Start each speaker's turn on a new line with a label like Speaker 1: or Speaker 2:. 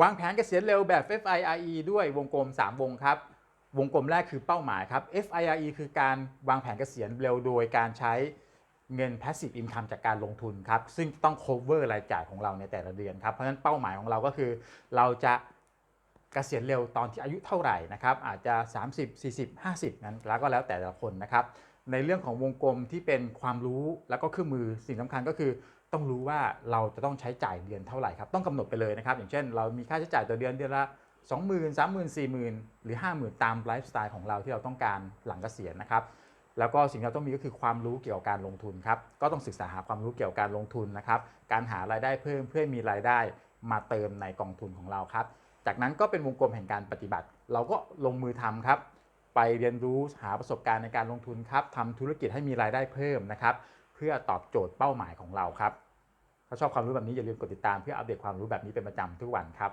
Speaker 1: วางแผนเกษียณเร็วแบบ FIRE ด้วยวงกลม 3 วงครับ วงกลมแรกคือเป้าหมายครับ FIRE คือการวางแผนเกษียณเร็วโดยการใช้เงิน passive income จากการลงทุนครับ ซึ่งต้อง cover รายจ่ายของเราในแต่ละเดือนครับ เพราะฉะนั้นเป้าหมายของเราก็คือเราจะเกษียณเร็วตอนที่อายุเท่าไหร่นะครับอาจจะ 30 40 50 นั้นแล้วก็แล้วแต่ละคนนะครับ ในเรื่องของวงกลมที่เป็นความรู้แล้วก็เครื่องมือสิ่งสำคัญก็คือ ต้องรู้ว่าเราจะต้องใช้จ่ายเดือนเท่าไหร่ครับต้องกำหนดไปเลยนะครับ อย่างเช่น เรามีค่าใช้จ่ายต่อเดือนเดือนละ20,000 30,000 4 0 0 0 หรือ 50,000 ตามไลฟ์สไตล์ของเราที่เราต้องการหลังเกษียณนะครับแล้วก็สิ่งที่เราต้องมีก็คือความรู้เกี่ยวกับการลงทุนครับก็ต้องศึกษาหาความรู้เกี่ยวกับการลงทุนนะครับการหารายได้เพิ่มเพื่อมีรายได้มาเติมในกองทุนของเราครับ จากนั้นก็เป็นวงกลมแห่งการปฏิบัติ เราก็ลงมือทำครับ ไปเรียนรู้หาประสบการณ์ในการลงทุนครับทำธุรกิจให้มีรายได้เพิ่มนะครับ เพื่อตอบโจทย์เป้าหมายของเราครับ ถ้าชอบความรู้แบบนี้อย่าลืมกดติดตามเพื่ออัปเดตความรู้แบบนี้เป็นประจำทุกวันครับ